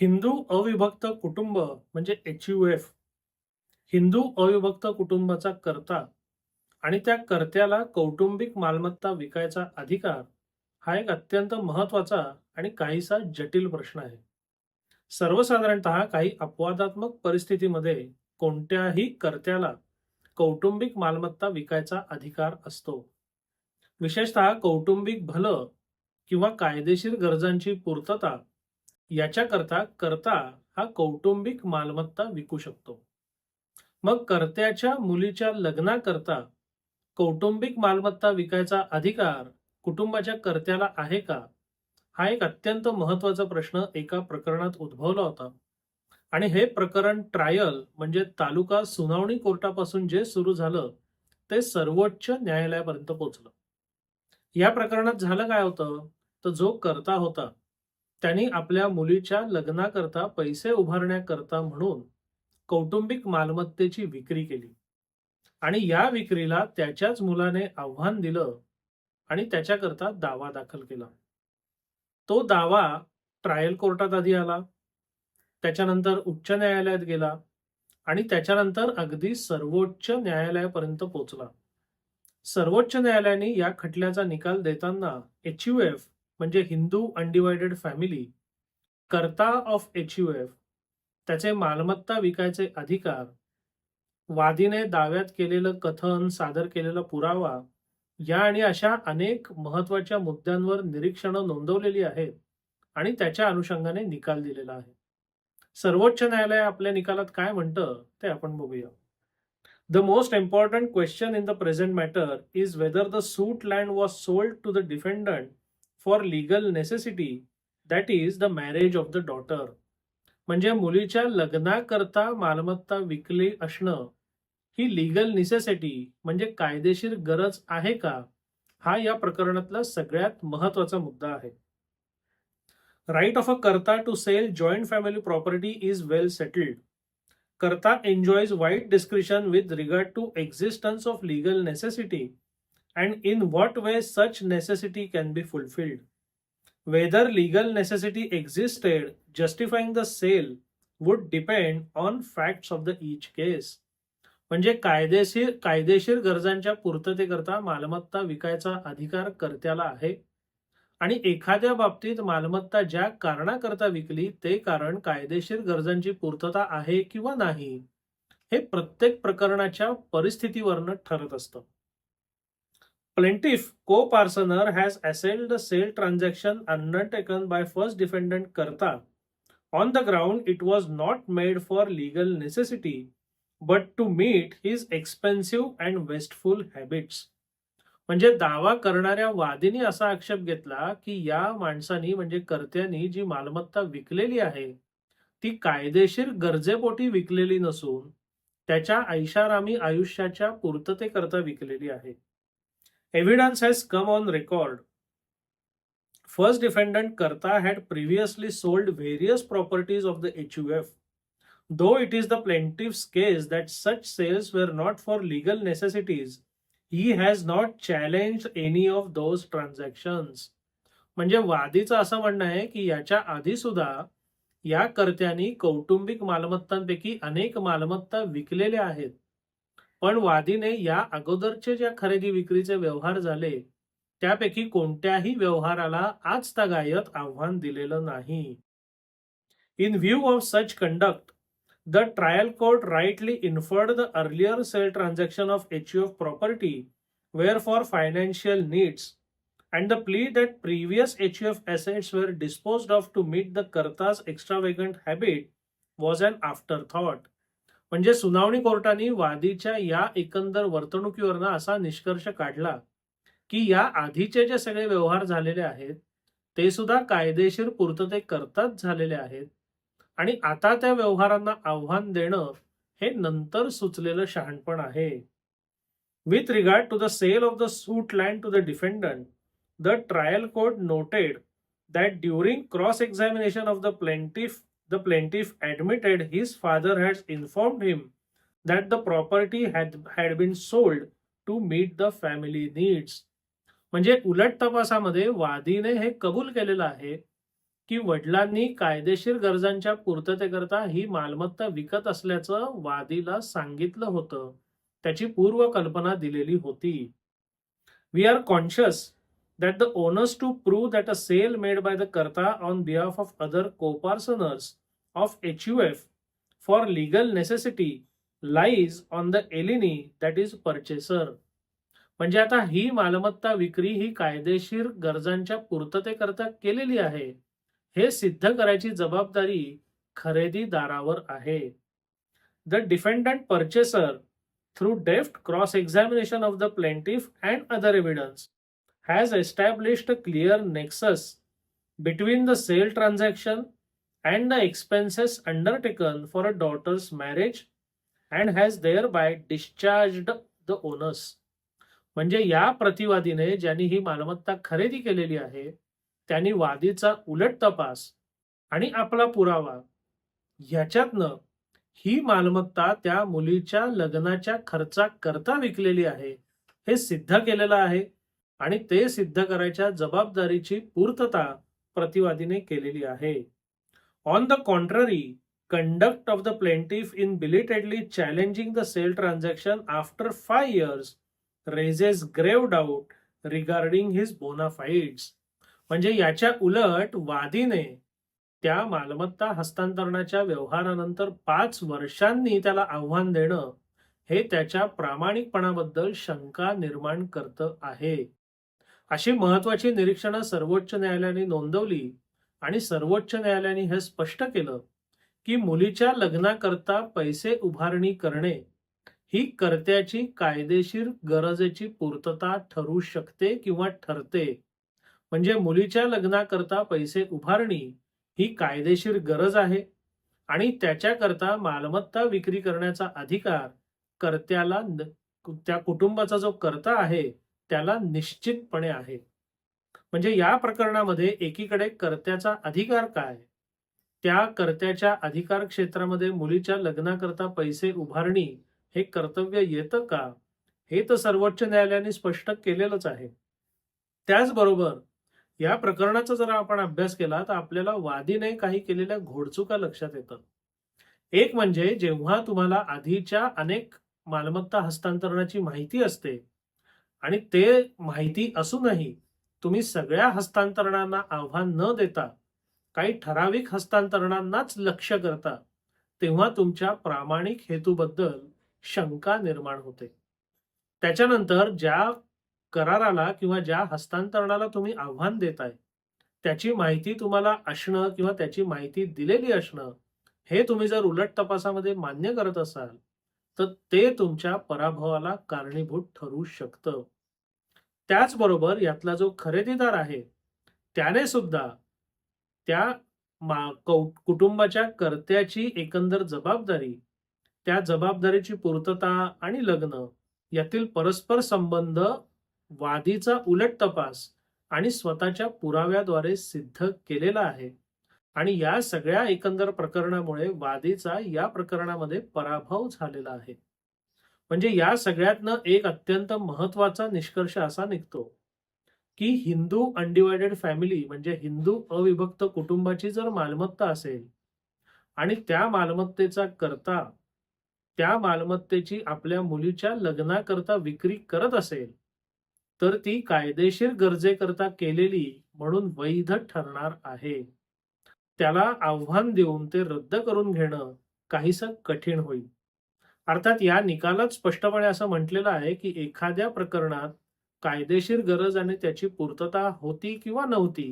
हिंदू अविभक्त कुटुंब म्हणजे एच यू एफ हिंदू अविभक्त कुटुंबाचा कर्ता आणि त्या कर्त्याला कौटुंबिक मालमत्ता विकायचा अधिकार हा एक अत्यंत महत्त्वाचा आणि काहीसा जटिल प्रश्न आहे. सर्वसाधारणतः काही अपवादात्मक परिस्थितीमध्ये कोणत्याही कर्त्याला कौटुंबिक मालमत्ता विकायचा अधिकार असतो. विशेषतः कौटुंबिक भलं किंवा कायदेशीर गरजांची पूर्तता याच्याकरता कर्ता हा कौटुंबिक मालमत्ता विकू शकतो. मग कर्त्याच्या मुलीच्या लग्नाकरता कौटुंबिक मालमत्ता विकायचा अधिकार कुटुंबाच्या कर्त्याला आहे का? हा एक अत्यंत महत्त्वाचा प्रश्न एका प्रकरणात उद्भवला होता. आणि हे प्रकरण ट्रायल म्हणजे तालुका सुनावणी कोर्टापासून जे सुरू झालं ते सर्वोच्च न्यायालयापर्यंत पोहोचलं. या प्रकरणात झालं काय होतं? तर जो कर्ता होता त्यांनी आपल्या मुलीच्या लग्नाकरता पैसे उभारण्याकरता म्हणून कौटुंबिक मालमत्तेची विक्री केली. आणि या विक्रीला त्याच्याच मुलाने आव्हान दिलं आणि त्याच्याकरता दावा दाखल केला. तो दावा ट्रायल कोर्टात आधी आला त्याच्यानंतर उच्च न्यायालयात गेला आणि त्याच्यानंतर अगदी सर्वोच्च न्यायालयापर्यंत पोहोचला सर्वोच्च न्यायालयाने या खटल्याचा निकाल देताना एच यू एफ म्हणजे Hindu undivided family karta of H U F त्याचे मालमत्ता विकायचे अधिकार वादीने दाव्यात केलेलं कथन सादर केलेला पुरावा या आणि अशा अनेक महत्त्वाच्या मुद्द्यांवर निरीक्षणं नोंदवलेली आहेत आणि त्याच्या अनुषंगाने निकाल दिलेला आहे. सर्वोच्च न्यायालय आपल्या निकालात काय म्हणतं ते आपण बघूया. The most important question in the present matter is whether the suit land was sold to the defendant for legal necessity that is the marriage of the daughter म्हणजे मुलीच्या लग्नाकरता मालमत्ता विकली असणं ही लिगल निसेसिटी म्हणजे कायदेशीर गरज आहे का? हा या प्रकरणातला सगळ्यात महत्त्वाचा मुद्दा आहे. Right of a karta to sell joint family property is well settled karta enjoys wide description with regard to existence of legal necessity and in what way such necessity can be fulfilled whether legal necessity existed justifying the sale would depend on facts of the each case म्हणजे कायदेशीर कायदेशीर गरजांच्या पूर्ततेकरता मालमत्ता विकायचा अधिकार कर्त्याला आहे. आणि एखाद्या बाबतीत मालमत्ता ज्या कारणाकरता विकली ते कारण कायदेशीर गरजांची पूर्तता आहे किंवा नाही हे प्रत्येक प्रकरणाच्या परिस्थितीवरनं ठरत असतं. Plaintiff coparcener has assailed the sale transaction undertaken by first defendant Karta. On the ground it was not made for legal necessity but to meet his expensive and wasteful habits. म्हणजे दावा करणाऱ्या वादीने असा आक्षेप घेतला की या माणसानी म्हणजे कर्त्यांनी जी मालमत्ता विकलेली आहे ती कायदेशीर गरजेपोटी विकलेली नसून त्याच्या ऐशारामी आयुष्याच्या पूर्ततेकरता विकलेली आहे Evidence has come on record. First defendant Karta had previously sold various properties of the HUF. though it is the plaintiff's case that such sales were not for legal necessities, he has not challenged any of those transactions. म्हणजे वादीचं असं म्हणणं आहे की याच्या आधी सुद्धा या कर्त्यांनी कौटुंबिक मालमत्तांपैकी अनेक मालमत्ता विकलेल्या आहेत पण वादीने या अगोदरचे ज्या खरेदी विक्रीचे व्यवहार झाले त्यापैकी कोणत्याही व्यवहाराला आज तगायत आव्हान दिलेलं नाही. In view of such conduct the trial court rightly inferred the earlier sale transaction of H U of property were for financial needs and the plea that previous H U F assets were disposed of to meet the karta's extravagant habit was an afterthought म्हणजे सुनावणी कोर्टाने वादीच्या या एकंदर वर्तणुकीवरनं असा निष्कर्ष काढला की या आधीचे जे सगळे व्यवहार झालेले आहेत ते सुद्धा कायदेशीर पूर्तते करताच झालेले आहेत आणि आता त्या व्यवहारांना आव्हान देणं हे नंतर सुचलेलं शहाणपण आहे. With regard to the sale of the suit land to the defendant the trial court noted that during cross examination of the plaintiff The plaintiff admitted his father had informed him that the property had, had been sold to meet the family needs म्हणजे उलट तपासामध्ये वादीने हे कबूल केलेलं आहे की वडिलांनी कायदेशीर गरजांच्या पूर्ततेकरता ही मालमत्ता विकत असल्याचं वादीला सांगितलं होतं. त्याची पूर्व कल्पना दिलेली होती. We are conscious that the onus to prove that a sale made by the Karta on behalf of other co-parceners of HUF for legal necessity lies on the alienee that is purchaser. म्हणजे आता ही मालमत्ता विक्री ही कायदेशीर गरजांच्या पूर्ततेकरता केलेली आहे हे सिद्ध करायची जबाबदारी खरेदीदारावर आहे the defendant purchaser through deft cross examination of the plaintiff and other evidence has established clear nexus between the sale transaction and the expenses undertaken for a daughter's marriage and has thereby discharged the owners. म्हणजे या प्रतिवादीने ज्यांनी ही मालमत्ता खरेदी केलेली आहे त्यांनी वादीचा उलट तपास आणि आपला पुरावा. ह्याच्यातनं ही मालमत्ता त्या मुलीच्या लग्नाच्या खर्चाकरता विकलेली आहे हे सिद्ध केलेलं आहे आणि ते सिद्ध करायच्या जबाबदारीची पूर्तता प्रतिवादीने केलेली आहे. On the contrary conduct of the plaintiff in belatedly challenging the sale transaction after five years raises grave doubt regarding his bonafides म्हणजे याच्या उलट वादीने त्या मालमत्ता हस्तांतरणाच्या व्यवहारानंतर पाच वर्षांनी त्याला आव्हान देणं हे त्याच्या प्रामाणिकपणाबद्दल शंका निर्माण करतं आहे. अशी महत्वाची निरीक्षणं सर्वोच्च न्यायालयाने नोंदवली आणि सर्वोच्च न्यायालयाने हे स्पष्ट केलं की मुलीच्या लग्नाकरता पैसे उभारणी करणे ही कर्त्याची कायदेशीर गरजेची पूर्तता ठरू शकते किंवा ठरते. म्हणजे मुलीच्या लग्नाकरता पैसे उभारणी ही कायदेशीर गरज आहे आणि त्याच्याकरता मालमत्ता विक्री करण्याचा अधिकार कर्त्याला न- त्या कुटुंबाचा जो कर्ता आहे त्याला निश्चितपणे आहे. म्हणजे या प्रकरणामध्ये एकीकडे कर्त्याचा अधिकार काय? त्या कर्त्याच्या अधिकार क्षेत्रामध्ये मुलीच्या लग्नाकरता पैसे उभारणी हे कर्तव्य येतं का? हे तर सर्वोच्च न्यायालयाने स्पष्ट केलेलंच आहे. त्याचबरोबर या प्रकरणाचा जर आपण अभ्यास केला तर आपल्याला वादीने काही केलेल्या घोडचुका लक्षात येतात. एक म्हणजे जेव्हा तुम्हाला आधीच्या अनेक मालमत्ता हस्तांतरणाची माहिती असते आणि ते माहिती असूनही तुम्ही सगळ्या हस्तांतरणांना आव्हान न देता काही ठराविक हस्तांतरणांनाच लक्ष करता तेव्हा तुमच्या प्रामाणिक हेतूबद्दल शंका निर्माण होते. त्याच्यानंतर ज्या कराराला किंवा ज्या हस्तांतरणाला तुम्ही आव्हान देताय त्याची माहिती तुम्हाला असणं किंवा त्याची माहिती दिलेली असणं हे तुम्ही जर उलट तपासामध्ये मान्य करत असाल तर ते तुमच्या पराभवाला कारणीभूत ठरू शकतं. त्याचबरोबर यातला जो खरेदीदार आहे त्याने सुद्धा त्या मा- कौ- कुटुंबाच्या कर्त्याची एकंदर जबाबदारी त्या जबाबदारीची पूर्तता आणि लग्न यातील परस्पर संबंध वादीचा उलट तपास आणि स्वतःच्या पुराव्याद्वारे सिद्ध केलेला आहे. आणि या सगळ्या एकंदर प्रकरणामुळे वादीचा या प्रकरणामध्ये पराभव झालेला आहे. म्हणजे या सगळ्यातनं एक अत्यंत महत्त्वाचा निष्कर्ष असा निघतो की हिंदू अनडिवायडेड फॅमिली म्हणजे हिंदू अविभक्त कुटुंबाची जर मालमत्ता असेल आणि त्या मालमत्तेचा करता त्या मालमत्तेची आपल्या मुलीच्या लग्नाकरता विक्री करत असेल तर ती कायदेशीर गरजेकरता केलेली म्हणून वैध ठरणार आहे. त्याला आव्हान देऊन ते रद्द करून घेणं काहीसं कठीण होईल. अर्थात या निकालात स्पष्टपणे असं म्हटलेलं आहे की एखाद्या प्रकरणात कायदेशीर गरज आणि त्याची पूर्तता होती किंवा नव्हती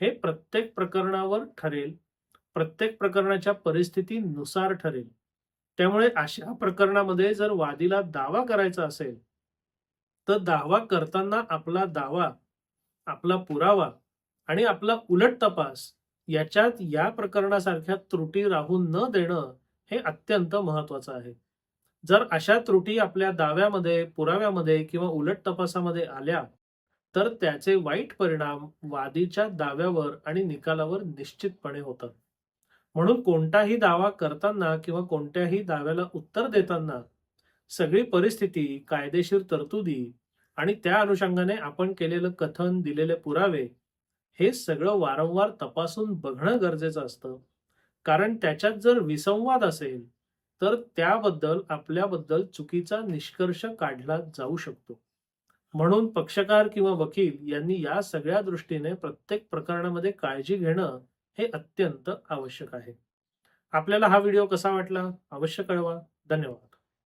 हे प्रत्येक प्रकरणावर ठरेल प्रत्येक प्रकरणाच्या परिस्थितीनुसार ठरेल. त्यामुळे अशा प्रकरणामध्ये जर वादीला दावा करायचा असेल तर दावा करताना आपला दावा आपला पुरावा आणि आपला उलट तपास याच्यात या प्रकरणासारख्या त्रुटी राहून न देणं हे अत्यंत महत्वाचं आहे. जर अशा त्रुटी आपल्या दाव्यामध्ये पुराव्यामध्ये किंवा उलट तपासामध्ये आल्या तर त्याचे वाईट परिणाम वादीच्या दाव्यावर आणि निकालावर निश्चितपणे होतात. म्हणून कोणताही दावा करताना किंवा कोणत्याही दाव्याला उत्तर देताना सगळी परिस्थिती कायदेशीर तरतुदी आणि त्या अनुषंगाने आपण केलेलं कथन दिलेले पुरावे हे सगळं वारंवार तपासून बघणं गरजेचं असतं. कारण त्याच्यात जर विसंवाद असेल तर त्याबद्दल आपल्याबद्दल चुकीचा निष्कर्ष काढला जाऊ शकतो. म्हणून पक्षकार किंवा वकील यांनी या सगळ्या दृष्टीने प्रत्येक प्रकरणामध्ये काळजी घेणं हे अत्यंत आवश्यक आहे. आपल्याला हा व्हिडिओ कसा वाटला? अवश्य कळवा. धन्यवाद.